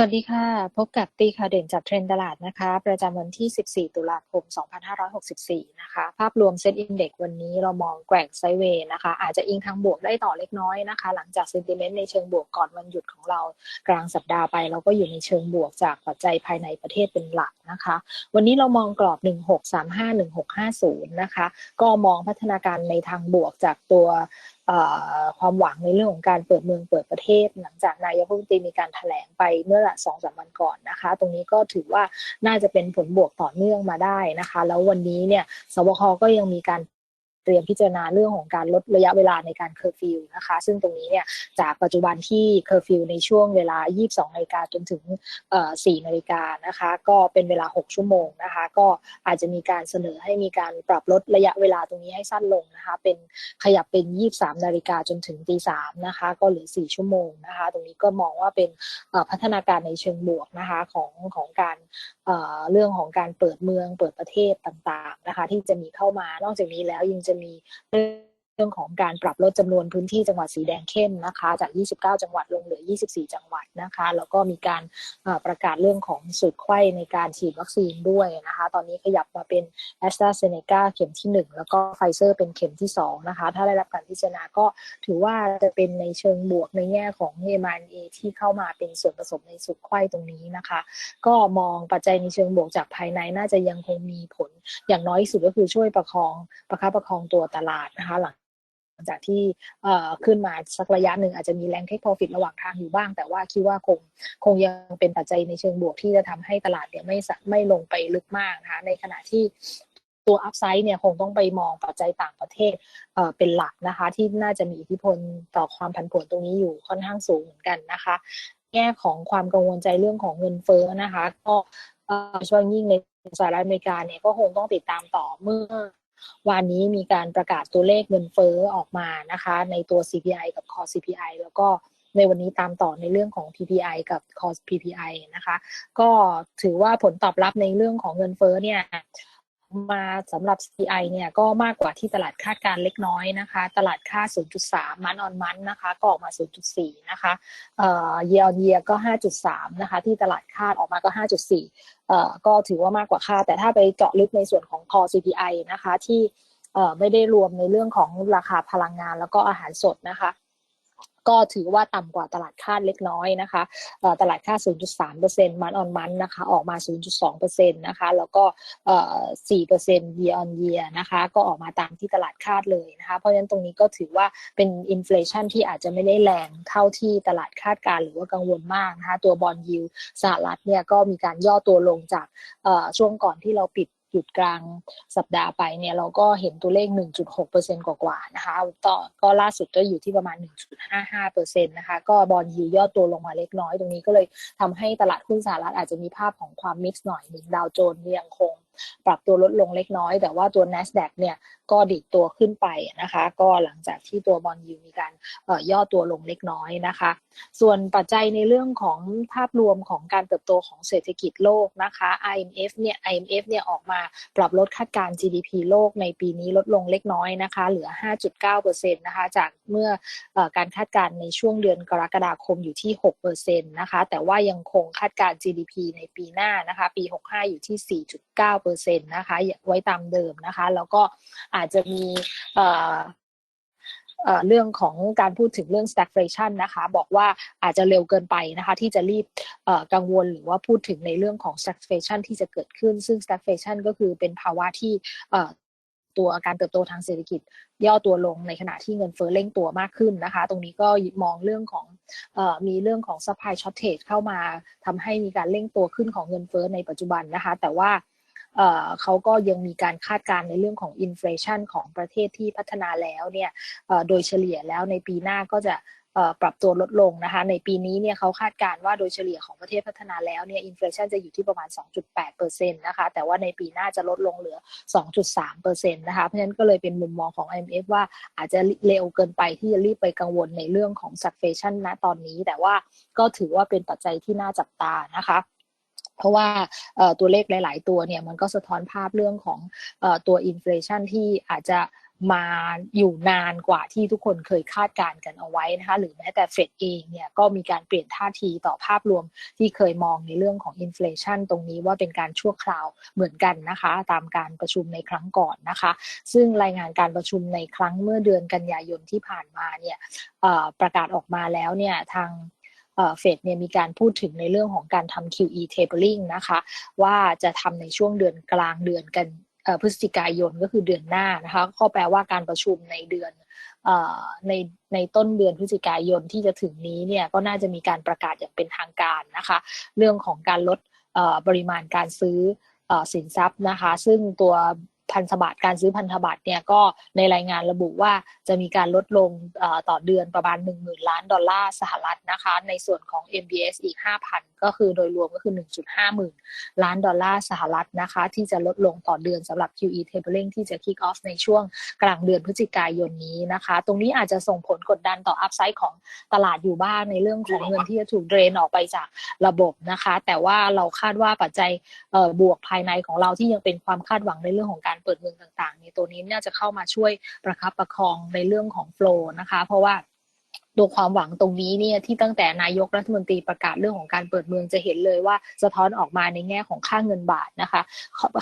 สวัสดีค่ะ พบกับตีข่าวเด่นจากเทรนด์ตลาดนะคะ ประจำวันที่ 14 ตุลาคม 2564 นะคะ ภาพรวมเซ็ตอินเด็กวันนี้เรามองแกว่งไซเวย์นะคะ อาจจะอิงทางบวกได้ต่อเล็กน้อยนะคะ หลังจากเซนติเมนต์ในเชิงบวกก่อนวันหยุดของเรากลางสัปดาห์ไป เราก็อยู่ในเชิงบวกจากปัจจัยภายในประเทศเป็นหลักนะคะ วันนี้เรามองกรอบ 1635-1650 นะคะ ก็มองพัฒนาการในทางบวกจากตัว ความหวังในเรื่องของการเปิดเมืองเปิดประเทศ หลังจากนายกรัฐมนตรีมีการถแถลงไปเมื่อสองสามวันก่อนนะคะ ตรงนี้ก็ถือว่าน่าจะเป็นผลบวกต่อเนื่องมาได้นะคะ แล้ววันนี้เนี่ยสวคก็ยังมีการ ตรียมพิจารณาเรื่องของการลดระยะเวลาในการเคอร์ฟิวนะคะ ซึ่งตรงนี้เนี่ยจากปัจจุบันที่เคอร์ฟิวในช่วงเวลา 22นาฬิกาจนถึง4นาฬิกานะคะ ก็เป็นเวลา 6 ชั่วโมงนะคะ ก็อาจจะมีการเสนอให้มีการปรับลดระยะเวลาตรงนี้ให้สั้นลงนะคะ เป็นขยับเป็น 23นาฬิกาจนถึงตีสามนะคะ ก็เหลือ 4 ชั่วโมงนะคะ ตรงนี้ก็มองว่าเป็นพัฒนาการในเชิงบวกนะคะของของการ เรื่องของการเปิดเมืองเปิดประเทศต่างๆนะคะที่จะมีเข้ามานอกจากนี้แล้วยังจะมีเรื่อง รื่องของการปรับลดจำนวนพื้นที่จังหวัดสีแดงเข้มนะคะ จาก 29 จังหวัดลงเหลือ 24 จังหวัดนะคะ แล้วก็มีการประกาศเรื่องของสูตรไข้ในการฉีดวัคซีนด้วยนะคะ ตอนนี้ขยับมาเป็นแอสตราเซเนกาเข็มที่ 1 แล้วก็ไฟเซอร์เป็นเข็มที่ 2 นะคะ ถ้าได้รับการพิจารณาก็ถือว่าจะเป็นในเชิงบวกในแง่ของเอมานเอที่เข้ามาเป็นส่วนผสมในสูตรไข้ตรงนี้นะคะ ก็มองปัจจัยในเชิงบวกจากภายในน่าจะยังคงมีผลอย่างน้อยสุดก็คือช่วยประคองประคับประคองตัวตลาดนะคะหลัง จากที่ขึ้นมาสักระยะหนึ่งอาจจะมีแรงเทคโปรฟิตระหว่างทางอยู่บ้าง แต่ว่าคิดว่าคงคงยังเป็นปัจจัยในเชิงบวกที่จะทำให้ตลาดเนี่ยไม่ไม่ลงไปลึกมากนะคะในขณะที่ตัวอัพไซด์เนี่ยคงต้องไปมองปัจจัยต่างประเทศเป็นหลักนะคะ ที่น่าจะมีอิทธิพลต่อความผันผวนตรงนี้อยู่ค่อนข้างสูงเหมือนกันนะคะ แง่ของความกังวลใจเรื่องของเงินเฟ้อนะคะ ก็ช่วงยิ่งในสหรัฐอเมริกาเนี่ยก็คงต้องติดตามต่อเมื่อ วันนี้มีการประกาศตัวเลขเงินเฟ้อออกมานะคะ ในตัว CPI กับ Core CPI แล้วก็ในวันนี้ตามต่อในเรื่องของ PPI กับ Core PPI นะคะ ก็ถือว่าผลตอบรับในเรื่องของเงินเฟ้อเนี่ย มาสำหรับ CPI เนี่ยก็มากกว่าที่ตลาดคาดการเล็กน้อยนะคะ ตลาดค่า 0.3 มันออนมันนะคะก็ออกมา 0.4 นะคะเอ่อ year on year ก็ 5.3 นะคะ ที่ตลาดคาดออกมาก็ 5.4 เอ่อก็ถือว่ามากกว่าคาดแต่ถ้าไปเจาะลึกในส่วนของ core CPI นะคะ ที่เอ่อไม่ได้รวมในเรื่องของราคาพลังงานแล้วก็อาหารสดนะคะ ก็ถือว่าต่ำกว่าตลาดคาดเล็กน้อยนะคะตลาดคาด 0.3%มันออนมันนะคะออกมา 0.2%นะคะแล้วก็ 4% year on year นะคะก็ออกมาตามที่ตลาดคาดเลยนะคะเพราะฉะนั้นตรงนี้ก็ถือว่าเป็นอินฟลชันที่อาจจะไม่ได้แรงเท่าที่ตลาดคาดการหรือว่ากังวลมากนะคะตัวบอลยูสหรัฐเนี่ยก็มีการย่อตัวลงจากช่วงก่อนที่เราปิด หยุดกลางสัปดาห์ไปเนี่ยเราก็เห็นตัวเลข 1.6%กว่าๆนะคะต่อก็ล่าสุดก็อยู่ที่ประมาณ 1.55%นะคะก็บอลยูย่อตัวลงมาเล็กน้อยตรงนี้ก็เลยทำให้ตลาดหุ้นสหรัฐอาจจะมีภาพของความมิกซ์หน่อยหนึ่งดาวโจนส์ยังคง ปรับตัวลดลงเล็กน้อย แต่ว่าตัว NASDAQ เนี่ยก็ดิดตัวขึ้นไปนะคะ ก็หลังจากที่ตัวบอลยูมีการย่อตัวลงเล็กน้อยนะคะ ส่วนปัจจัยในเรื่องของภาพรวมของการเติบโตของเศรษฐกิจโลกนะคะ IMF เนี่ย IMF เนี่ยออกมาปรับลดคาดการณ์ GDP โลกในปีนี้ลดลงเล็กน้อยนะคะ เหลือ 5.9%นะคะ จากเมื่ออการคาดการณ์ในช่วงเดือนกรกฎาคมอยู่ที่6%นะคะ แต่ว่ายังคงคาดการณ์ GDP ในปีหน้านะคะ ปี 65 อยู่ที่ 4.9%นะคะ ไว้ตามเดิมนะคะ แล้วก็อาจจะมีเรื่องของการพูดถึงเรื่อง stagflation นะคะ บอกว่าอาจจะเร็วเกินไปนะคะ ที่จะรีบกังวลหรือว่าพูดถึงในเรื่องของ stagflation ที่จะเกิดขึ้น ซึ่ง stagflation ก็คือเป็นภาวะที่ตัวการเติบโตทางเศรษฐกิจย่อตัวลงในขณะที่เงินเฟ้อเร่งตัวมากขึ้นนะคะ ตรงนี้ก็มองเรื่องของอมีเรื่องของ supply shortage เข้ามาทำให้มีการเร่งตัวขึ้นของเงินเฟ้อในปัจจุบันนะคะ แต่ว่า เขาก็ยังมีการคาดการณ์ในเรื่องของอินฟลชันของประเทศที่พัฒนาแล้วเนี่ยโดยเฉลี่ยแล้วในปีหน้าก็จะปรับตัวลดลงนะคะในปีนี้เนี่ยเขาคาดการณ์ว่าโดยเฉลี่ยของประเทศพัฒนาแล้วเนี่ยอินฟลชันจะอยู่ที่ประมาณ 2.8%นะคะแต่ว่าในปีหน้าจะลดลงเหลือ 2.3%นะคะเพราะฉะนั้นก็เลยเป็นมุมมองของ IMF ว่าอาจจะเร็วเกินไปที่จะรีบไปกังวลในเรื่องของ s u c c e s s i o n ณตอนนี้ แต่ว่าก็ถือว่าเป็นปัจจัยที่น่าจับตานะคะ เพราะว่าตัวเลขหลาย ๆ ตัวเนี่ยมันก็สะท้อนภาพเรื่องของตัวอินฟลชันที่อาจจะมาอยู่นานกว่าที่ทุกคนเคยคาดการณ์กันเอาไว้นะคะหรือแม้แต่เฟดเองเนี่ยก็มีการเปลี่ยนท่าทีต่อภาพรวมที่เคยมองในเรื่องของอินฟลชันตรงนี้ว่าเป็นการชั่วคราวเหมือนกันนะคะ ตามการประชุมในครั้งก่อนนะคะ ซึ่งรายงานการประชุมในครั้งเมื่อเดือนกันยายนที่ผ่านมาเนี่ยประกาศออกมาแล้วเนี่ยทาง เฟดเนี่ยมีการพูดถึงในเรื่องของการทำ QE tapering นะคะ ว่าจะทำในช่วงเดือนกลางเดือนกันพฤศจิกายนก็คือเดือนหน้านะคะก็แปลว่าการประชุมในเดือนในในต้นเดือนพฤศจิกายนที่จะถึงนี้เนี่ยก็น่าจะมีการประกาศอย่างเป็นทางการนะคะ เรื่องของการลดปริมาณการซื้อสินทรัพย์นะคะ ซึ่งตัว พันธบัตรการซื้อพันธบัตรเนี่ยก็ในรายงานระบุว่าจะมีการลดลงต่อเดือนประมาณ 1 0,000 ล้านดอลลาร์สหรัฐนะคะ ในส่วนของ MBS อีก 5,000 ก็คือโดยรวมก็คือ 1.5หมื่นล้านดอลลาร์สหรัฐนะคะ ที่จะลดลงต่อเดือนสำหรับ QE tapering ที่จะ kick off ในช่วงกลางเดือนพฤศจิกายนนี้นะคะ ตรงนี้อาจจะส่งผลกดดันต่ออัพไซด์ของตลาดอยู่บ้างในเรื่องของเงินที่จะถูกเดรนออกไปจากระบบนะคะ แต่ว่าเราคาดว่าปัจจัยบวกภายในของเราที่ยังเป็นความคาดหวังในเรื่องของการเปิดเมืองต่างๆ ในตัวนี้เนี่ยจะเข้ามาช่วยประคับประคองในเรื่องของโฟล์นะคะ เพราะว่า ตัวความหวังตรงนี้เนี่ยที่ตั้งแต่นายกรัฐมนตรีประกาศเรื่องของการเปิดเมืองจะเห็นเลยว่าสะท้อนออกมาในแง่ของค่าเงินบาทนะคะ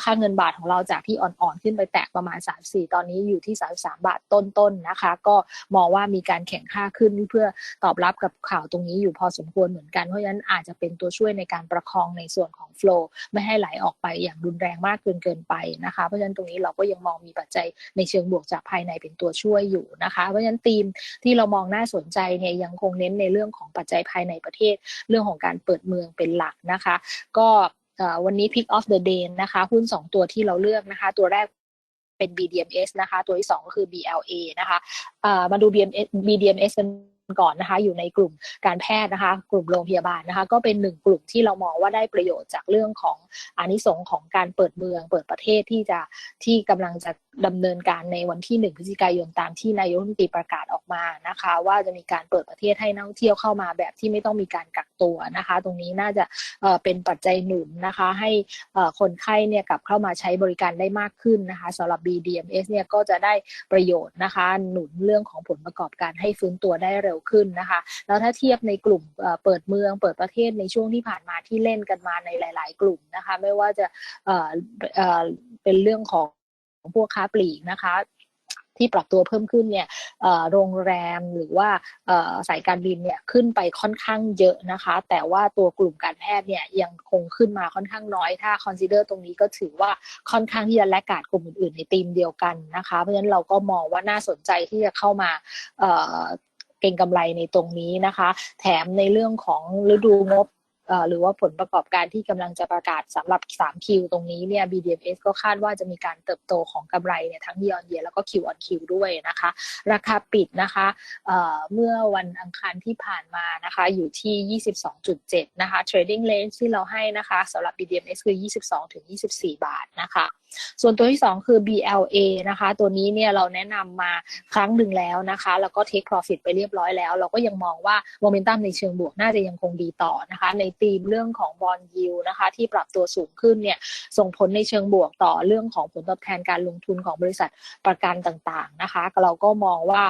ค่าเงินบาทของเราจากที่อ่อนๆขึ้นไปแตะประมาณ 3-4 ตอนนี้อยู่ที่ 33 บาทต้นๆนนะคะ ก็มองว่ามีการแข่งค่าขึ้นเพื่อตอบรับกับข่าวตรงนี้อยู่พอสมควรเหมือนกันเพราะฉะนั้นอาจจะเป็นตัวช่วยในการประคองในส่วนของโฟล์ไม่ให้ไหลออกไปอย่างรุนแรงมากเกินเกินไปนะคะ เพราะฉะนั้นตรงนี้เราก็ยังมองมีปัจจัยในเชิงบวกจากภายในเป็นตัวช่วยอยู่นะคะ เพราะฉะนั้นธีมที่เรามองน่าสนใจเนี่ยยังคงเน้นในเรื่องของปัจจัยภายในประเทศ เรื่องของการเปิดเมืองเป็นหลักนะคะ ก็วันนี้ pick of the day นะคะ หุ้น 2 ตัวที่เราเลือกนะคะ ตัวแรกเป็น BDMs นะคะ ตัวที่ 2 ก็คือ BLA นะคะมาดู BMS BDMs ก่อนนะคะอยู่ในกลุ่มการแพทย์นะคะ กลุ่มโรงพยาบาลนะคะ ก็เป็นหนึ่งกลุ่มที่เรามองว่าได้ประโยชน์จากเรื่องของอานิสงของการเปิดเมือง เปิดประเทศที่จะที่กำลังจะดำเนินการในวันที่1พฤศจิกายนตามที่นายกรัฐมนตรีประกาศออกมานะคะ ว่าจะมีการเปิดประเทศให้นักท่องเที่ยวเข้ามาแบบที่ไม่ต้องมีการกักตัวนะคะ ตรงนี้น่าจะเป็นปัจจัยหนุนนะคะ ให้คนไข้เนี่ยกลับเข้ามาใช้บริการได้มากขึ้นนะคะสำหรับ BDMs เนี่ยก็จะได้ประโยชน์นะคะ หนุนเรื่องของผลประกอบการให้ฟื้นตัวได้เร็วขึ้นนะคะ แล้วถ้าเทียบในกลุ่มเปิดเมือง เปิดประเทศในช่วงที่ผ่านมาที่เล่นกันมาในหลาย ๆ กลุ่มนะคะ ไม่ว่าจะเป็นเรื่องของพวกค้าปลีกนะคะที่ปรับตัวเพิ่มขึ้นเนี่ยโรงแรมหรือว่าสายการบินเนี่ยขึ้นไปค่อนข้างเยอะนะคะ แต่ว่าตัวกลุ่มการแพทย์เนี่ยยังคงขึ้นมาค่อนข้างน้อย ถ้าคอนซีเดอร์ตรงนี้ก็ถือว่าค่อนข้างที่จะแลกกาดกลุ่มอื่นๆในทีมเดียวกันนะคะ เพราะฉะนั้นเราก็มองว่าน่าสนใจที่จะเข้ามา เก่งกำไรในตรงนี้นะคะ แถมในเรื่องของฤดูงบหรือว่าผลประกอบการที่กำลังจะประกาศสำหรับ3คิวตรงนี้เนี่ย BDMs ก็คาดว่าจะมีการเติบโตของกำไรเนี่ยทั้ง year on year แล้วก็ Q on Q ด้วยนะคะ ราคาปิดนะคะเเมื่อวันอังคารที่ผ่านมานะคะ อยู่ที่ 22.7 นะคะ trading range ที่เราให้นะคะสำหรับ BDMs คือ 22-24 บาทนะคะ ส่วนตัวที่ 2 คือ BLA นะคะ ตัวนี้เนี่ยเราแนะนำมาครั้งหนึ่งแล้วนะคะ แล้วก็ take profit ไปเรียบร้อยแล้ว เราก็ยังมองว่าโมเมนตัมในเชิงบวกน่าจะยังคงดีต่อนะคะ ในธีมเรื่องของบอลยิวนะคะที่ปรับตัวสูงขึ้นเนี่ยส่งผลในเชิงบวกต่อเรื่องของผลตอบแทนการลงทุนของบริษัทประกันต่างๆนะคะ เราก็มองว่า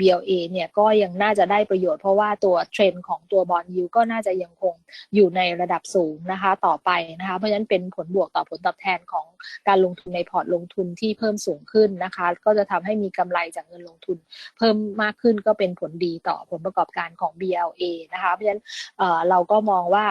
BLA เนี่ยก็ยังน่าจะได้ประโยชน์เพราะว่าตัวเทรนด์ของตัวบอลยิวก็น่าจะยังคงอยู่ในระดับสูงนะคะ ต่อไปนะคะ เพราะฉะนั้นเป็นผลบวกต่อผลตอบแทนของการลงลงทุนในพอร์ตลงทุนที่เพิ่มสูงขึ้นนะคะ ก็จะทำให้มีกำไรจากเงินลงทุน เพิ่มมากขึ้นก็เป็นผลดีต่อผลประกอบการของ BLA นะคะเพราะฉะนั้นเราก็มองว่า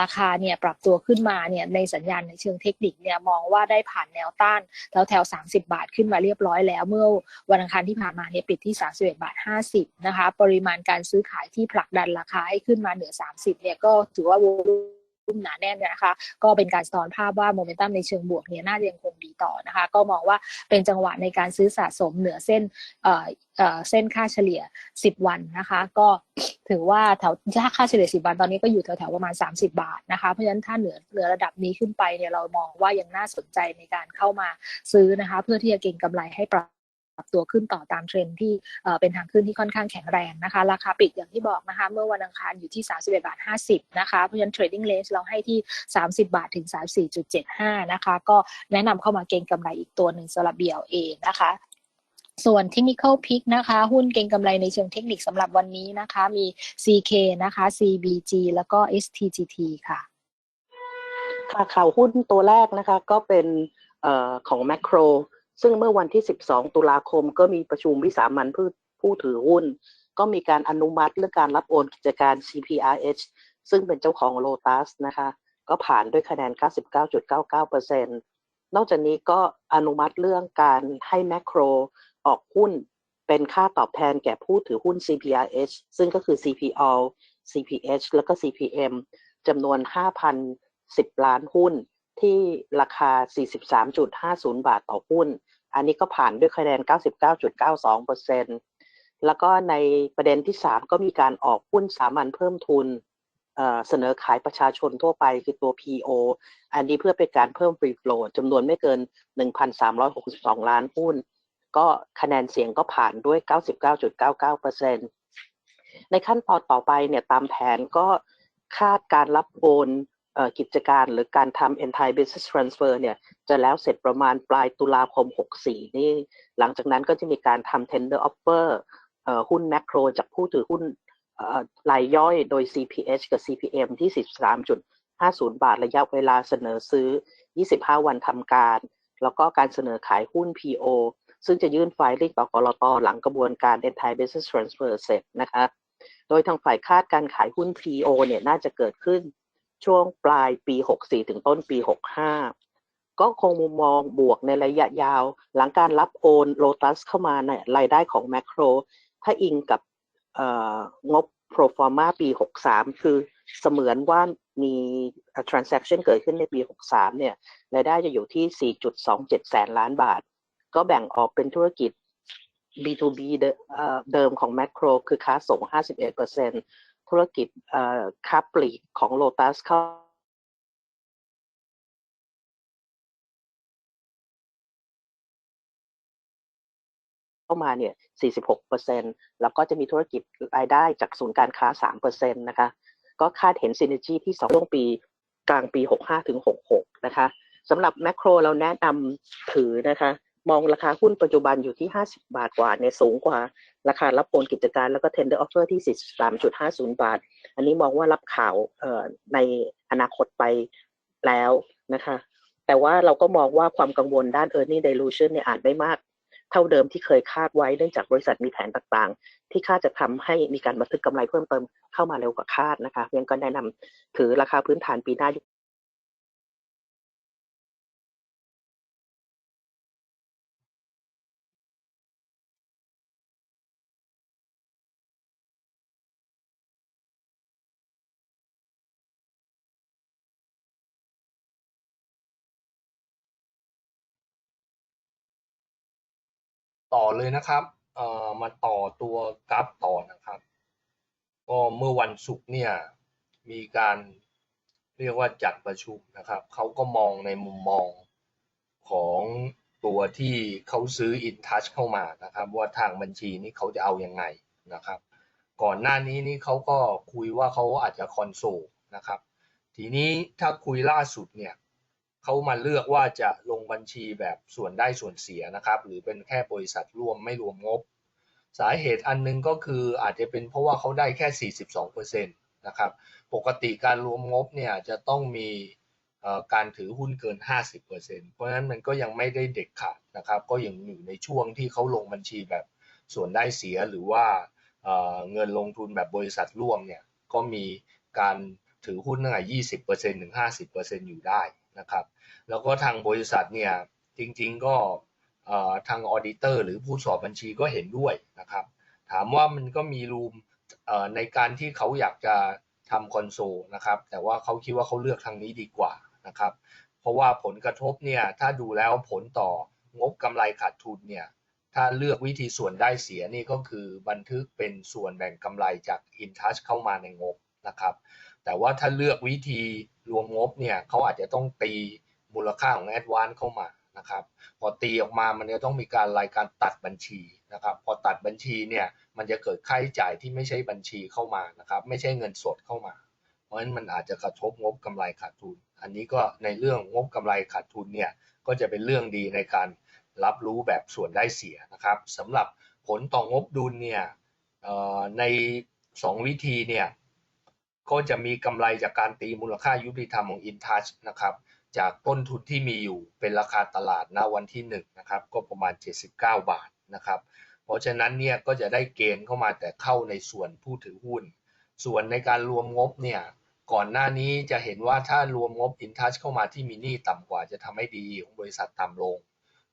ราคาเนี่ยปรับตัวขึ้นมาเนี่ยในสัญญาณในเชิงเทคนิคเนี่ยมองว่าได้ผ่านแนวต้านแถวแถว 30 บาทขึ้นมาเรียบร้อยแล้ว เมื่อวันอังคารที่ผ่านมาเนี่ยปิดที่ 31 บาท 50 นะคะ ปริมาณการซื้อขายที่ผลักดันราคาให้ขึ้นมาเหนือ 30 เนี่ยก็ถือว่าวูลุ่ มหนาแน่นนะคะ ก็เป็นการสะท้อนภาพว่าโมเมนตัมในเชิงบวกเนี่ยน่าจะยังคงดีต่อนะคะ ก็มองว่าเป็นจังหวะในการซื้อสะสมเหนือเส้นเอ่อเอ่อเส้นค่าเฉลี่ย 10 วันนะคะ ก็ถือว่าแถวถ้าค่าเฉลี่ย 10 วันตอนนี้ก็อยู่แถวๆประมาณ 30 บาทนะคะ เพราะฉะนั้นถ้าเหนือเหนือระดับนี้ขึ้นไปเนี่ยเรามองว่ายังน่าสนใจในการเข้ามาซื้อนะคะ เพื่อที่จะเก็งกำไรให้ปรับ รับตัวขึ้นต่อตามเทรนที่เป็นทางขึ้นที่ค่อนข้างแข็งแรงนะคะ ราคาปิดอย่างที่บอกนะคะ เมื่อวันอังคารอยู่ที่ 31บาท50 นะคะ เพราะฉะนั้น trading range เราให้ที่ 30 บาทถึง 34.75 นะคะ ก็แนะนำเข้ามาเก็งกำไรอีกตัวหนึ่งสำหรับ BLA นะคะส่วน Technical Pick นะคะ หุ้นเก็งกำไรในเชิงเทคนิคสำหรับวันนี้นะคะ มี CK นะคะ CBG แล้วก็ STGT ค่ะ ค่ะข่าวหุ้นตัวแรกนะคะ ก็เป็นออของแม c โคร ซึ่งเมื่อวันที่ 12 ตุลาคมก็มีประชุมวิสามันผู้ผู้ถือหุ้น ก็มีการอนุมัติเรื่องการรับโอนกิจการ CPRH ซึ่งเป็นเจ้าของ Lotus นะคะ ก็ผ่านด้วยคะแนน 99.99%นอกจากนี้ก็อนุมัติเรื่องการให้แม c โครออกหุ้นเป็นค่าตอบแทนแก่ผู้ถือหุ้น CPRH ซึ่งก็คือ CPO CPH แล้วก็ CPM จำนวน 5,010 ล้านหุ้นที่ราคา 43.50 บาทต่อหุ้น อันนี้ก็ผ่านด้วยคะแนน 99.92%แล้วก็ในประเด็นที่ 3 ก็มีการออกหุ้นสามัญเพิ่มทุนเสนอขายประชาชนทั่วไปคือตัว PO อันนี้เพื่อเป็นการเพิ่มฟรีโฟลจำนวนไม่เกิน 1,362 ล้านหุ้น ก็คะแนนเสียงก็ผ่านด้วย 99.99%ในขั้นตอนต่อไปเนี่ยตามแผนก็คาดการรับโอน กิจการหรือการทำ entire business transfer เนี่ยจะแล้วเสร็จประมาณปลายตุลาคม 64 นี่ หลังจากนั้นก็จะมีการทำ tender offer หุ้นแมคโครจากผู้ถือหุ้นรายย่อยโดย CPH กับ CPM ที่ 13.50 บาทระยะเวลาเสนอซื้อ 25 วันทำการ แล้วก็การเสนอขายหุ้น PO ซึ่งจะยื่นไฟล์ต่อกรตหลังกระบวนการ entire business transfer เสร็จนะคะ โดยทางฝ่ายคาดการขายหุ้น PO เนี่ยน่าจะเกิดขึ้น ช่วงปลายปี 64 ถึงต้นปี 65 ก็คงมุมมองบวกในระยะยาว หลังการรับโอนโลตัสเข้ามาเนี่ยรายได้ของแมคโคร ถ้าอิงกับงบ pro forma ปี 63 คือเสมือนว่ามี transaction เกิดขึ้นในปี 63 เนี่ยรายได้จะอยู่ที่ 4.27 แสนล้านบาท ก็แบ่งออกเป็นธุรกิจ B2B เดิมของแมคโครคือค้าส่ง 51% ธุรกิจค้าปลีกของโลตัสเข้าเข้ามาเนี่ย 46%แล้วก็จะมีธุรกิจรายได้จากศูนย์การค้า 3%นะคะ ก็คาดเห็นซินเนจีที่2ช่วงปีกลางปี 65ถึง66 นะคะสำหรับแมคโครเราแนะนำถือนะคะ มองราคาหุ้นปัจจุบันอยู่ที่ 50 บาทกว่าเนี่ยสูงกว่า ราคารับโอนกิจการแล้วก็ tender offer ที่ 43.50 บาท อันนี้มองว่ารับข่าวในอนาคตไปแล้วนะคะ แต่ว่าเราก็มองว่าความกังวลด้าน earning dilution เนี่ยอาจไม่มากเท่าเดิมที่เคยคาดไว้เนื่องจากบริษัทมีแผนต่างๆ ที่คาดจะทำให้มีการบันทึกกำไรเพิ่มเติมเข้ามาเร็วกว่าคาดนะคะยังก็แนะนำถือราคาพื้นฐานปีหน้า ต่อเลยนะครับเอ่อมาต่อตัวกราฟต่อนะครับ ก็เมื่อวันศุกร์เนี่ยมีการเรียกว่าจัดประชุมนะครับ เขาก็มองในมุมมองของตัวที่เขาซื้อ InTouch เข้ามานะครับ ว่าทางบัญชีนี้เขาจะเอาอยัางไงนะครับ ก่อนหน้านี้นี่เขาก็คุยว่าเขาอาจจะคอนโซลนะครับ ทีนี้ถ้าคุยล่าสุดเนี่ย เขามาเลือกว่าจะลงบัญชีแบบส่วนได้ส่วนเสียนะครับ หรือเป็นแค่บริษัทรวมไม่รวมงบ สาเหตุอันนึงก็คืออาจจะเป็นเพราะว่าเขาได้แค่ 42%นะครับ ปกติการรวมงบเนี่ยจะต้องมีการถือหุ้นเกิน 50%เพราะฉะนั้นมันก็ยังไม่ได้เด็กขาดนะครับ ก็ยังอยู่ในช่วงที่เขาลงบัญชีแบบส่วนได้เสียหรือว่าเงินลงทุนแบบบริษัทร่วมเนี่ยก็มีการถือหุ้นตั้งแต่20%ถึง 50%อยู่ได้ นะครับ แล้วก็ทางบริษัทเนี่ยจริงๆก็ทางออเดเตอร์หรือผู้สอบบัญชีก็เห็นด้วยนะครับ ถามว่ามันก็มีรูมในการที่เขาอยากจะทำคอนโซลนะครับ แต่ว่าเขาคิดว่าเขาเลือกทางนี้ดีกว่านะครับ เพราะว่าผลกระทบเนี่ยถ้าดูแล้วผลต่องบกำไรขาดทุนเนี่ยถ้าเลือกวิธีส่วนได้เสียนี่ก็คือบันทึกเป็นส่วนแบ่งกำไรจาก InTouch เข้ามาในงบนะครับ แต่ว่าถ้าเลือกวิธี รวมงบเนี่ยเขาอาจจะต้องตีมูลค่าของแอดวานเข้ามานะครับ พอตีออกมามันจะต้องมีการรายการตัดบัญชีนะครับ พอตัดบัญชีเนี่ยมันจะเกิดค่าใช้จ่ายที่ไม่ใช่บัญชีเข้ามานะครับ ไม่ใช่เงินสดเข้ามา เพราะฉะนั้นมันอาจจะกระทบงบกำไรขาดทุน อันนี้ก็ในเรื่องงบกำไรขาดทุนเนี่ยก็จะเป็นเรื่องดีในการรับรู้แบบส่วนได้เสียนะครับสำหรับผลต่องบดุลเนี่ยเอ่อใน 2 วิธีเนี่ย ก็จะมีกำไรจากการตีมูลค่ายุติธรรมของ InTouch นะครับ จากต้นทุนที่มีอยู่เป็นราคาตลาดณวันที่1นะครับก็ประมาณ 79 บาทนะครับ เพราะฉะนั้นเนี่ยก็จะได้เกณฑ์เข้ามาแต่เข้าในส่วนผู้ถือหุ้น ส่วนในการรวมงบเนี่ยก่อนหน้านี้จะเห็นว่าถ้ารวมงบ InTouch เข้ามาที่มีหนี้ต่ำกว่าจะทำให้ดีของบริษัทต่ำลง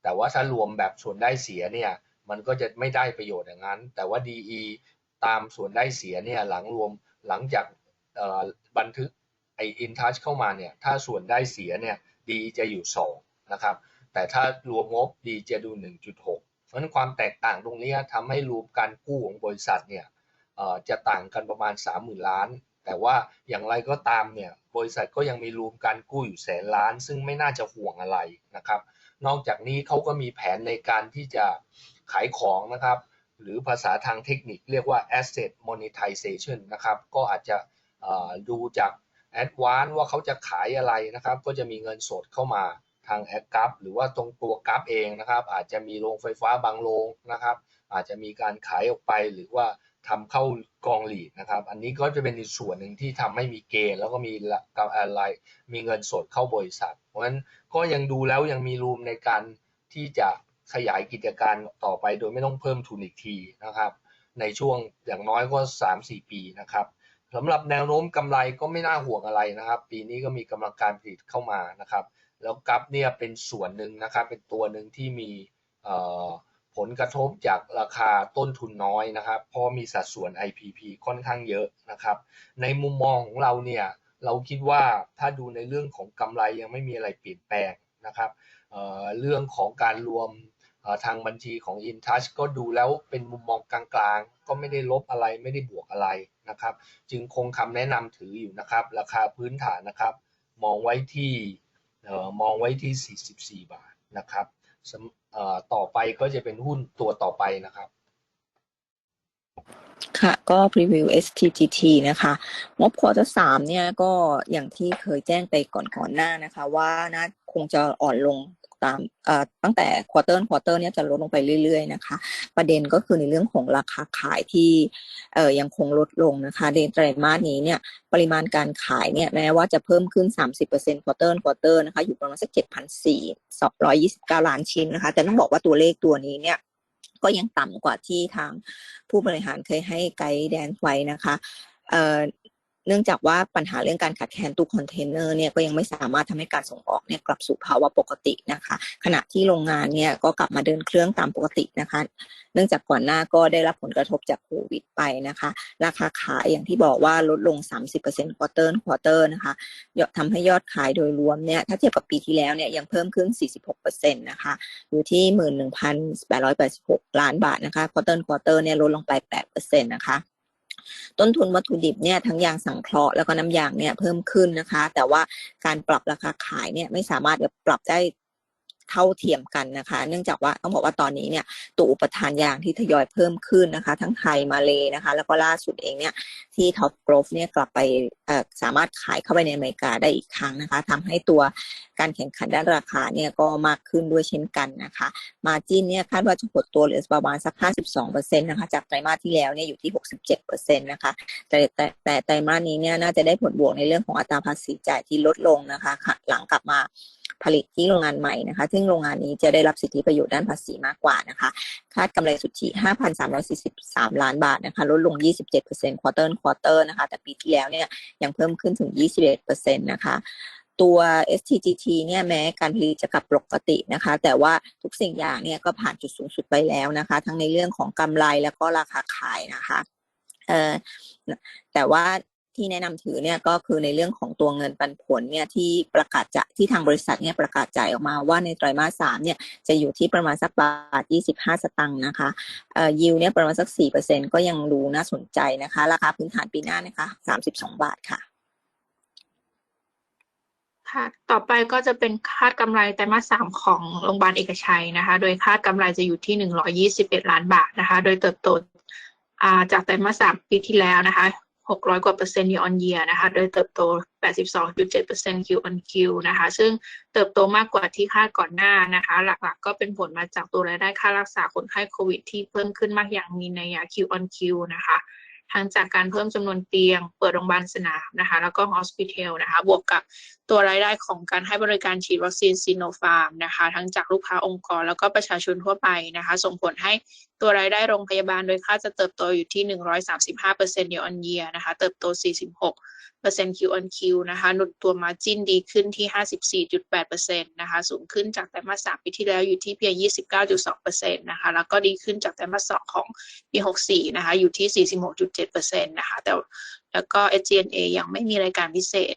แต่ว่าถ้ารวมแบบส่วนได้เสียเนี่ยมันก็จะไม่ได้ประโยชน์อย่างนั้น แต่ว่า DE ตามส่วนได้เสียเนี่ยหลังรวมหลังจาก บันทึกไอ้ InTouch เข้ามาเนี่ย ถ้าส่วนได้เสียเนี่ย DE จะอยู่ 2 นะครับ แต่ถ้ารวมงบ DE จะดู 1.6เพราะฉะนั้นความแตกต่างตรงนี้ทำให้รวมการกู้ของบริษัทเนี่ยจะต่างกันประมาณ 30,000 ล้าน แต่ว่าอย่างไรก็ตามเนี่ยบริษัทก็ยังมีรวมการกู้อยู่แสนล้าน ซึ่งไม่น่าจะห่วงอะไรนะครับ นอกจากนี้เขาก็มีแผนในการที่จะขายของนะครับ หรือภาษาทางเทคนิคเรียกว่า asset monetization นะครับ ก็อาจจะ ดูจาก advance ว่าเขาจะขายอะไรนะครับ ก็จะมีเงินสดเข้ามาทางแอดกัหรือว่าตรงตัวกัเองนะครับ อาจจะมีโรงไฟฟ้าบางโรงนะครับ อาจจะมีการขายออกไปหรือว่าทำเข้ากองหลีดนะครับ อันนี้ก็จะเป็นอีกส่วนหนึ่งที่ทำให้มีเกณฑ์แล้วก็มีกับอะไรมีเงินสดเข้าบริษัท เพราะฉะนั้นก็ยังดูแล้วยังมีรูมในการที่จะขยายกิจการต่อไปโดยไม่ต้องเพิ่มทุนอีกทีนะครับ ในช่วงอย่างน้อยก็ 3-4 ปีนะครับ สำหรับแนวโน้มกำไรก็ไม่น่าห่วงอะไรนะครับ ปีนี้ก็มีกำลังการผลิตเข้ามานะครับ แล้วกับเนี่ยเป็นส่วนหนึ่งนะครับ เป็นตัวหนึ่งที่มีผลกระทบจากราคาต้นทุนน้อยนะครับ เพราะมีสัดส่วน IPP ค่อนข้างเยอะนะครับ ในมุมมองของเราเนี่ยเราคิดว่าถ้าดูในเรื่องของกำไรยังไม่มีอะไรเปลี่ยนแปลงนะครับเเรื่องของการรวม ทางบัญชีของ InTouch ก็ดูแล้วเป็นมุมมองกลางๆ ก็ไม่ได้ลบอะไรไม่ได้บวกอะไรนะครับ จึงคงคำแนะนำถืออยู่นะครับ ราคาพื้นฐานนะครับ มองไว้ที่มองไว้ที่ 44 บาทนะครับต่อไปก็จะเป็นหุ้นตัวต่อไปนะครับ ค่ะ ก็พรีวิว STGT นะคะ งบควอเตอร์สามเนี่ยก็อย่างที่เคยแจ้งไปก่อนก่อนหน้านะคะ ว่าน่าคงจะอ่อนลงตามตั้งแต่ควอเตอร์ควอเตอร์เนี่ยจะลดลงไปเรื่อยๆนะคะ ประเด็นก็คือในเรื่องของราคาขายที่ยังคงลดลงนะคะในไตรมาสนี้เนี่ยปริมาณการขายเนี่ยแม้ว่าจะเพิ่มขึ้น 30%ควอเตอร์ควอเตอร์นะคะอยู่ประมาณสัก7,429 ล้านชิ้นนะคะ แต่ต้องบอกว่าตัวเลขตัวนี้เนี่ย ก็ยังต่ำกว่าที่ทางผู้บริหารเคยให้ไกด์แดนไว้นะคะ เนื่องจากว่าปัญหาเรื่องการขาดแคลนตู้คอนเทนเนอร์เนี่ยก็ยังไม่สามารถทำให้การส่งออกเนี่ยกลับสู่ภาวะปกตินะคะ ขณะที่โรงงานเนี่ยก็กลับมาเดินเครื่องตามปกตินะคะ เนื่องจากก่อนหน้าก็ได้รับผลกระทบจากโควิดไปนะคะ ราคาขายอย่างที่บอกว่าลดลง 30%ควอเตอร์ควอเตอร์นะคะยอดทำให้ยอดขายโดยรวมเนี่ยถ้าเทียบกับปีที่แล้วเนี่ยยังเพิ่มขึ้น 46%นะคะอยู่ที่ 11,886 ล้านบาทนะคะควอเตอร์ควอเตอร์เนี่ยลดลงไป 8%นะคะ ต้นทุนวัตถุดิบเนี่ยทั้งยางสังเคราะห์แล้วก็น้ำยางเนี่ยเพิ่มขึ้นนะคะ แต่ว่าการปรับราคาขายเนี่ยไม่สามารถจะปรับได้ เท่าเทียมกันนะคะ เนื่องจากว่าต้องบอกว่าตอนนี้เนี่ยตัวอุปทานยางที่ทยอยเพิ่มขึ้นนะคะ ทั้งไทยมาเลนะคะ แล้วก็ล่าสุดเองเนี่ยที่ท็อปกรอฟเนี่ยกลับไปสามารถขายเข้าไปในอเมริกาได้อีกครั้งนะคะทำให้ตัวการแข่งขันด้านราคาเนี่ยก็มากขึ้นด้วยเช่นกันนะคะ มาจินเนี่ยคาดว่าจะหดตัวเหลือประมาณสัก 52%นะคะ จากไตรมาสที่แล้วเนี่ยอยู่ที่ 67%นะคะ แต่แต่แต่ไตรมาสนี้เนี่ยน่าจะได้ผลบวกในเรื่องของอัตราภาษีจ่ายที่ลดลงนะคะ หลังกลับมา ผลิตที่โรงงานใหม่นะคะ ซึ่งโรงงานนี้จะได้รับสิทธิประโยชน์ด้านภาษีมากกว่านะคะ คาดกำไรสุทธิ 5,343 ล้านบาทนะคะ ลดลง 27%ควอเตอร์ควอเตอร์นะคะ แต่ปีที่แล้วเนี่ยยังเพิ่มขึ้นถึง 21%นะคะตัว STGT เนี่ยแม้การผลิตจะกลับปกตินะคะ แต่ว่าทุกสิ่งอย่างเนี่ยก็ผ่านจุดสูงสุดไปแล้วนะคะ ทั้งในเรื่องของกำไรแล้วก็ราคาขายนะคะแต่ว่า ที่แนะนำถือเนี่ยก็คือในเรื่องของตัวเงินปันผลเนี่ยที่ประกาศจะที่ทางบริษัทเนี่ยประกาศจ่ายออกมาว่าในไตรมาสสามเนี่ยจะอยู่ที่ประมาณสักบาท 25 สตังค์นะคะเอ่อยิวเนี่ยประมาณสัก 4%ก็ยังดูน่าสนใจนะคะ ราคาพื้นฐานปีหน้านะคะ 32 บาทค่ะค่ะต่อไปก็จะเป็นคาดกำไรไตรมาสสามของโรงพยาบาลเอกชัยนะคะ โดยคาดกำไรจะอยู่ที่หนึ่งร้อยี่สิบเอ็ดล้านบาทนะคะ โดยเติบโตจากไตรมาสสามปีที่แล้วนะคะ 600 กว่าเปอร์เซ็นต์ year on year นะคะ โดยเติบโต 82.7% Q on Q นะคะ ซึ่งเติบโตมากกว่าที่คาดก่อนหน้านะคะ หลักๆก็เป็นผลมาจากตัวรายได้ค่ารักษาคนไข้โควิดที่เพิ่มขึ้นมากอย่างมีนัยยะ Q on Q นะคะ ทั้งจากการเพิ่มจำนวนเตียง เปิดโรงพยาบาลสนามนะคะ แล้วก็ฮอสพิทอลนะคะ บวกกับตัวรายได้ของการให้บริการฉีดวัคซีนซีโนฟาร์มนะคะ ทั้งจากลูกค้าองค์กรแล้วก็ประชาชนทั่วไปนะคะ ส่งผลให้ตัวรายได้โรงพยาบาลโดยค่าจะเติบโตอยู่ที่ 135%เยออนเยียนะคะ เติบโต 46% Q on Q นะคะ หนุนตัว margin ดีขึ้นที่ 54.8%นะคะ สูงขึ้นจากไตรมาส3ปีที่แล้วอยู่ที่เพียง 29.2%นะคะ แล้วก็ดีขึ้นจากไตรมาส2ของปี 64 นะคะ อยู่ที่ 46.7%นะคะ แต่แล้วก็ SG&A ยังไม่มีรายการพิเศษ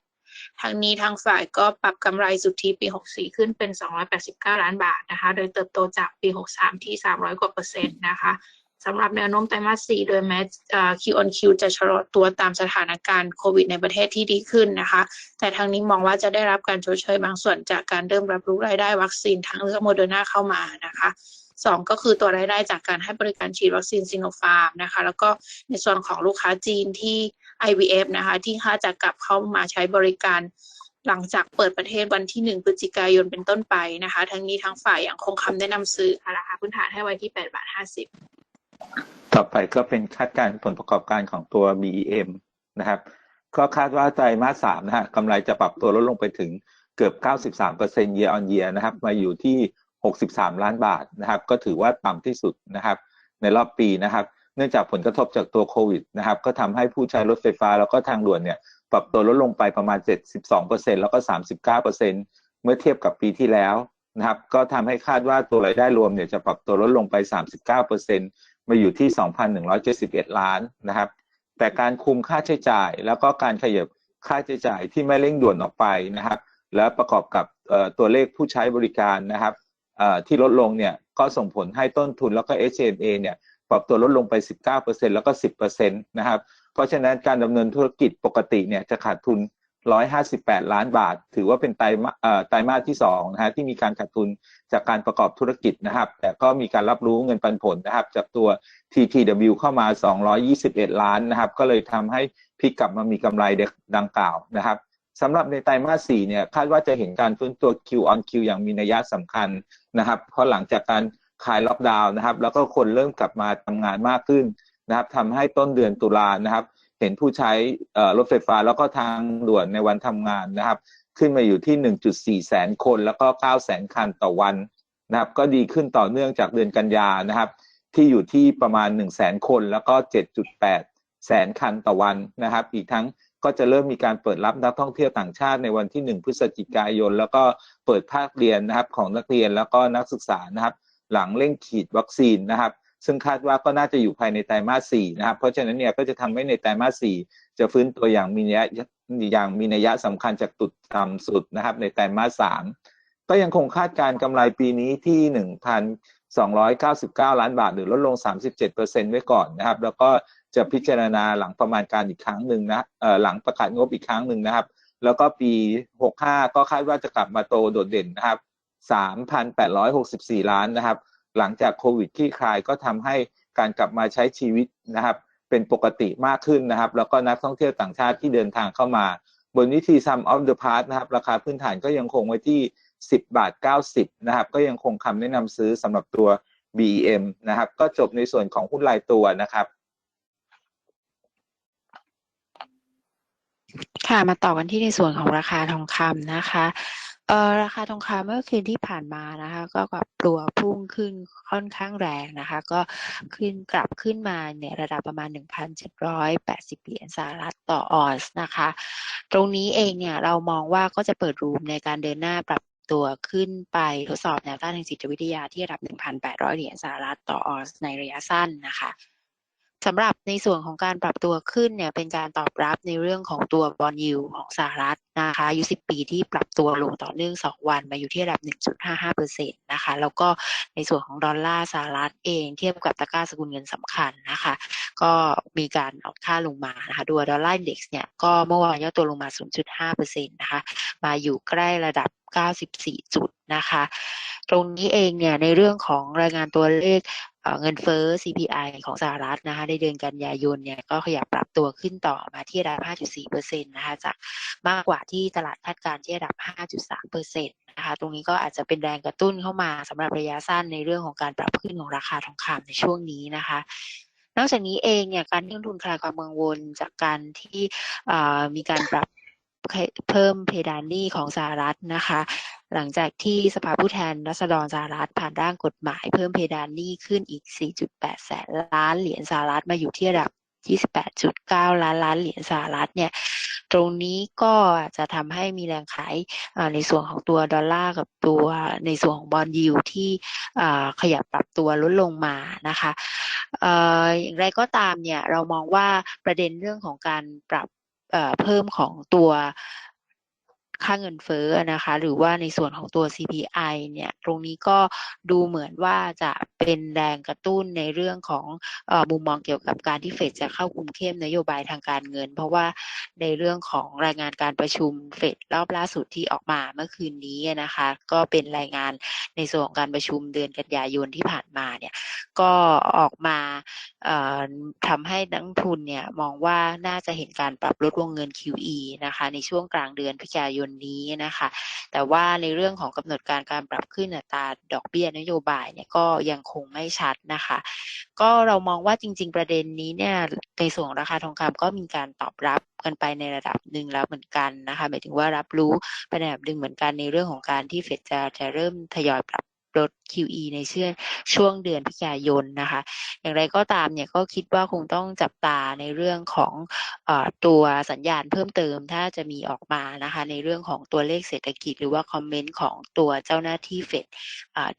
ทางนี้ทางฝ่ายก็ปรับกำไรสุทธิปี 64 ขึ้นเป็น 289 ล้านบาทนะคะ โดยเติบโตจากปี 63 ที่ 300 กว่าเปอร์เซ็นต์นะคะ สำหรับแนวโน้มไตรมาส 4 โดยแม้เอ่อ Q on Q จะชะลอตัวตามสถานการณ์โควิดในประเทศที่ดีขึ้นนะคะ แต่ทางนี้มองว่าจะได้รับการชดเชยบางส่วนจากการเริ่มรับรู้รายได้วัคซีนทางเลือกโมเดอร์นาเข้ามานะคะสองก็คือตัวรายได้จากการให้บริการฉีดวัคซีนซิโนฟาร์มนะคะ แล้วก็ในส่วนของลูกค้าจีนที่ IVF นะคะ ที่ค่าจะกลับเข้ามาใช้บริการหลังจากเปิดประเทศวันที่ 1 พฤศจิกายนเป็นต้นไปนะคะ ทั้งนี้ทั้งฝ่ายยังคงคำแนะนำซื้อราคาพื้นฐานให้ไว้ที่ 8 บาท 50 ต่อไปก็เป็นคาดการณ์ผลประกอบการของตัว BEM นะครับ ก็คาดว่าไตรมาสสามนะฮะกำไรจะปรับตัวลดลงไปถึงเกือบ 93% year on year นะครับ มาอยู่ที่ 63 ล้านบาทนะครับ ก็ถือว่าต่ำที่สุดนะครับ ในรอบปีนะครับ เนื่องจากผลกระทบจากตัวโควิดนะครับ ก็ทำให้ผู้ใช้รถไฟฟ้าแล้วก็ทางด่วนเนี่ยปรับตัวลดลงไปประมาณ 72%แล้วก็ 39%เมื่อเทียบกับปีที่แล้วนะครับ ก็ทำให้คาดว่าตัวรายได้รวมเนี่ยจะปรับตัวลดลงไป 39% มาอยู่ที่ 2,171 ล้านนะครับ แต่การคุมค่าใช้จ่าย แล้วก็การขยับค่าใช้จ่ายที่ไม่เร่งด่วนออกไปนะครับ และประกอบกับตัวเลขผู้ใช้บริการนะครับที่ลดลงเนี่ยก็ส่งผลให้ต้นทุนแล้วก็ SG&A เนี่ยปรับตัวลดลงไป 19%แล้วก็ 10%นะครับ เพราะฉะนั้นการดำเนินธุรกิจปกติเนี่ยจะขาดทุน 158 ล้านบาท ถือว่าเป็นไตรมาไตรมาสที่2นะฮะที่มีการขาดทุนจากการประกอบธุรกิจนะครับ แต่ก็มีการรับรู้เงินปันผลนะครับ จากตัว TTW เข้ามา 221 ล้านนะครับ ก็เลยทำให้พลิกกลับมามีกำไรดังกล่าวนะครับสำหรับในไตรมาส 4 เนี่ยคาดว่าจะเห็นการฟื้นตัว Q on Q อย่างมีนัยสำคัญนะครับ เพราะหลังจากการคลายล็อกดาวน์นะครับ แล้วก็คนเริ่มกลับมาทำงานมากขึ้นนะครับทำให้ต้นเดือนตุลานะครับ เห็นผู้ใช้รถไฟฟ้าแล้วก็ทางด่วนในวันทำงานนะครับ ขึ้นมาอยู่ที่ 1.4 แสนคนแล้วก็9แสนคันต่อวันนะครับ ก็ดีขึ้นต่อเนื่องจากเดือนกันยานะครับ ที่อยู่ที่ประมาณ1แสนคนแล้วก็ 7.8 แสนคันต่อวันนะครับ อีกทั้งก็จะเริ่มมีการเปิดรับนักท่องเที่ยวต่างชาติในวันที่ 1 พฤศจิกายน แล้วก็เปิดภาคเรียนนะครับของนักเรียนแล้วก็นักศึกษานะครับ หลังเร่งฉีดวัคซีนนะครับ ซึ่งคาดว่าก็น่าจะอยู่ภายในไตรมาส4นะครับเพราะฉะนั้นเนี่ยก็จะทำให้ในไตรมาส4จะฟื้นตัวอย่างมีนัยอย่างมีนัยสำคัญจากจุดต่ำสุดนะครับ ในไตรมาส3ก็ยังคงคาดการกำไรปีนี้ที่1,299ล้านบาท หรือลดลง37%ไว้ก่อนนะครับ แล้วก็จะพิจารณาหลังประมาณการอีกครั้งหนึ่งนะเอ่อหลังประกาศงบอีกครั้งหนึ่งนะครับ แล้วก็ปี65ก็คาดว่าจะกลับมาโตโดดเด่นนะครับ3,864ล้านนะครับ หลังจากโควิดที่คลายก็ทำให้การกลับมาใช้ชีวิตนะครับเป็นปกติมากขึ้นนะครับ แล้วก็นักท่องเที่ยวต่างชาติที่เดินทางเข้ามา บนวิธี sum of the parts นะครับ ราคาพื้นฐานก็ยังคงไว้ที่ 10 บาท 90 นะครับ ก็ยังคงคำแนะนำซื้อสำหรับตัว BEM นะครับ ก็จบในส่วนของหุ้นรายตัวนะครับ ค่ะมาต่อกันที่ในส่วนของราคาทองคำนะคะ เอ่อราคาทองคำเมื่อคืนที่ผ่านมานะคะ ก็ปรับตัวพุ่งขึ้นค่อนข้างแรงนะคะ ก็ขึ้นกลับขึ้นมาในระดับประมาณ 1,780 เหรียญสหรัฐต่อออนซ์นะคะ ตรงนี้เองเนี่ยเรามองว่าก็จะเปิดรูมในการเดินหน้าปรับตัวขึ้นไปทดสอบแนวต้านทางจิตวิทยาที่ระดับ 1,800 เหรียญสหรัฐต่อออนซ์ในระยะสั้นนะคะ สำหรับในส่วนของการปรับตัวขึ้นเนี่ยเป็นการตอบรับในเรื่องของตัวบอลยูของสหรัฐนะคะอายุ10 ปีที่ปรับตัวลงต่อเนื่อง 2 วันมาอยู่ที่ระดับ 1.55%นะคะแล้วก็ในส่วนของดอลลาร์สหรัฐเองเทียบกับตะกร้าสกุลเงินสำคัญนะคะก็มีการอ่อนค่าลงมานะคะดูดอลลาร์อินเด็กซ์เนี่ยก็เมื่อวานย่อตัวลงมา 0.5%นะคะมาอยู่ใกล้ระดับ 94 จุดนะคะ ตรงนี้เองเนี่ยในเรื่องของรายงานตัวเลข เงินเฟ้อ CPI ของสหรัฐนะคะในเดือนกันยายนเนี่ยก็ขยับปรับตัวขึ้นต่อมาที่ระดับ 5.4%นะคะจากมากกว่าที่ตลาดคาดการณ์ที่ระดับ 5.3%นะคะตรงนี้ก็อาจจะเป็นแรงกระตุ้นเข้ามาสำหรับระยะสั้นในเรื่องของการปรับขึ้นของราคาทองคำในช่วงนี้นะคะนอกจากนี้เองเนี่ยการที่นักลงทุนคลายความกังวลจากการที่มีการปรับ เพิ่มเพดานหนี้ของสหรัฐนะคะ หลังจากที่สภาผู้แทนรัษฎรสหรัฐผ่านร่างกฎหมาย เพิ่มเพดานหนี้ขึ้นอีก 4.8 แสนล้านเหรียญสหรัฐมาอยู่ที่ระดับ 28.9 ล้านล้านเหรียญสหรัฐเนี่ยตรงนี้ก็จะทำให้มีแรงขายในส่วนของตัวดอลลาร์กับตัวในส่วนของบอลยิวที่ขยับปรับตัวลดลงมานะคะอย่างไรก็ตามเนี่ยเรามองว่าประเด็นเรื่องของการปรับ เพิ่มของตัว ค่าเงินเฟ้อนะคะ หรือว่าในส่วนของตัว CPI เนี่ย ตรงนี้ก็ดูเหมือนว่าจะเป็นแรงกระตุ้นในเรื่องของอมุมมองเกี่ยวกับการที่เฟดจะเข้าคุมเข้มนโยบายทางการเงิน เพราะว่าในเรื่องของรายงานการประชุมเฟดรอบล่าสุดที่ออกมาเมื่อคืนนี้นะคะ ก็เป็นรายงานในส่วนของการประชุมเดือนกันยายนที่ผ่านมาเนี่ย ก็ออกมาทำให้นักทุนเนี่ยมองว่าน่าจะเห็นการปรับลดวงเงิน QE นะคะ ในช่วงกลางเดือนพฤศจิกายนนี้นะคะ แต่ว่าในเรื่องของกำหนดการการปรับขึ้นอัตราดอกเบี้ยนโยบายเนี่ยก็ยังคงไม่ชัดนะคะ ก็เรามองว่าจริง ๆ ประเด็นนี้เนี่ยในส่วนของราคาทองคำก็มีการตอบรับกันไปในระดับหนึ่งแล้วเหมือนกันนะคะหมายถึงว่ารับรู้ไปในระดับหนึ่งเหมือนกันในเรื่องของการที่เฟดจะจะเริ่มทยอยปรับ ลด QE ในช่วงช่วงเดือนพิกายนนะคะ อย่างไรก็ตามเนี่ยก็คิดว่าคงต้องจับตาในเรื่องของอตัวสัญญาณเพิ่มเติมถ้าจะมีออกมานะคะ ในเรื่องของตัวเลขเศรษฐกิจ หรือว่าคอมเมนต์ของตัวเจ้าหน้าที่เฟด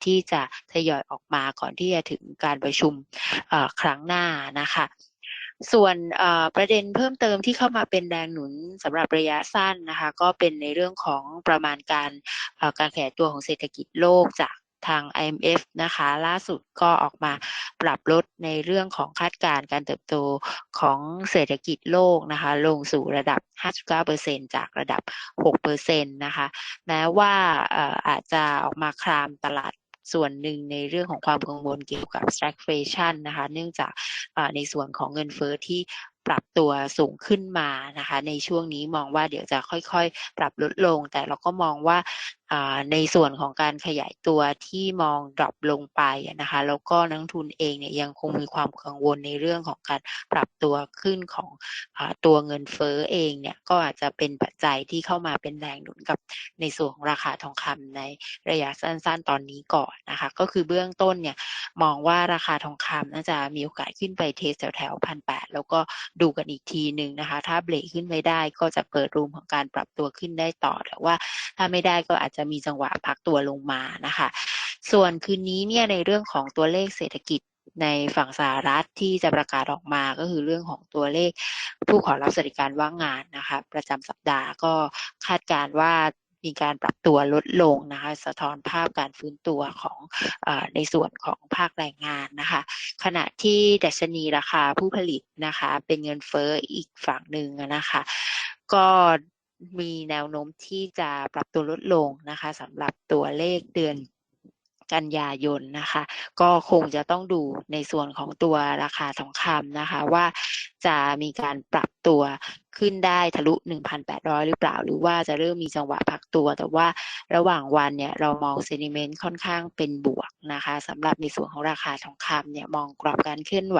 ที่จะทยอยออกมาก่อนที่จะถึงการประชุมครั้งหน้านะคะส่วนประเด็นเพิ่มเติมที่เข้ามาเป็นแรงหนุนสำหรับระยะสั้นนะคะ ก็เป็นในเรื่องของประมาณการการขยายตัวของเศรษฐกิจโลกจาก ทาง IMF นะคะ ล่าสุดก็ออกมาปรับลดในเรื่องของคาดการณ์การเติบโตของเศรษฐกิจโลกนะคะ ลงสู่ระดับ 5.9%จากระดับ 6%นะคะ แม้ว่าอาจจะออกมาคลามตลาดส่วนหนึ่งในเรื่องของความกังวลเกี่ยวกับ stagflation นะคะ เนื่องจากในส่วนของเงินเฟ้อที่ปรับตัวสูงขึ้นมานะคะ ในช่วงนี้มองว่าเดี๋ยวจะค่อยๆ ปรับลดลง แต่เราก็มองว่า ในส่วนของการขยายตัวที่มองดรอปลงไปนะคะแล้วก็นักทุนเองเนี่ยยังคงมีความกังวลในเรื่องของการปรับตัวขึ้นของอตัวเงินเฟ้อเองเนี่ยก็อาจจะเป็นปัจจัยที่เข้ามาเป็นแรงหนุนกับในส่วนของราคาทองคำในระยะสั้นๆ ตอนนี้ก่อนนะคะก็คือเบื้องต้นเนี่ยมองว่าราคาทองคำน่าจะมีโอกาสขึ้นไปเทสแถวๆพันแปดแล้วก็ดูกันอีกทีหนึ่งนะคะ ถ้าเบรกขึ้นไม่ได้ก็จะเปิดรูมของการปรับตัวขึ้นได้ต่อแต่ว่าถ้าไม่ได้ก็อาจจะมีจังหวะพักตัวลงมานะคะ ส่วนคืนนี้เนี่ยในเรื่องของตัวเลขเศรษฐกิจในฝั่งสหรัฐที่จะประกาศออกมาก็คือเรื่องของตัวเลขผู้ขอรับสวัสดิการว่างงานนะคะ ประจำสัปดาห์ก็คาดการว่ามีการปรับตัวลดลงนะคะ สะท้อนภาพการฟื้นตัวของอในส่วนของภาคแรงงานนะคะ ขณะที่ดัชนีราคาผู้ผลิตนะคะ เป็นเงินเฟ้ออีกฝั่งหนึ่งนะคะ ก็ มีแนวโน้มที่จะปรับตัวลดลงนะคะสำหรับตัวเลขเดือนกันยายนนะคะ ก็คงจะต้องดูในส่วนของตัวราคาทองคำนะคะ ว่าจะมีการปรับตัว ขึ้นได้ทะลุ 1,800 หรือเปล่า หรือว่าจะเริ่มมีจังหวะพักตัว แต่ว่าระหว่างวันเนี่ยเรามองเซนิเมนต์ค่อนข้างเป็นบวกนะคะสำหรับในส่วนของราคาทองคำเนี่ยมองกรอบการเคลื่อนไหว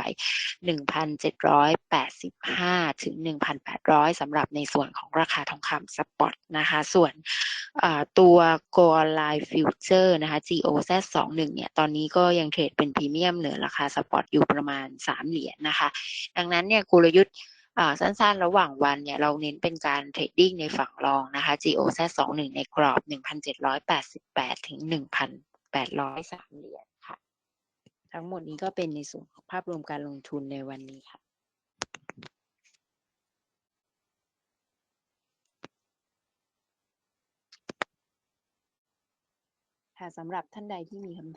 1,785 ถึง 1,800สำหรับในส่วนของราคาทองคำสปอตนะคะส่วนตัว g o l i n e Future นะคะ GOZ21 เนี่ย ตอนนี้ก็ยังเทรดเป็นพรีเมียมเหนือราคาสปอตอยู่ประมาณ 3 เหรียญนะคะ ดังนั้นเนี่ยกลยุทธ์ สั้นๆ ระหว่างวันเนี่ยเราเน้นเป็นการเทรดดิ้งในฝั่งรองนะคะ GOZ21 ในกรอบ 1,788 ถึง 1,803 เหรียญค่ะ ทั้งหมดนี้ก็เป็นในส่วนของภาพรวมการลงทุนในวันนี้ค่ะค่ะสำหรับท่านใดที่มีคำถาม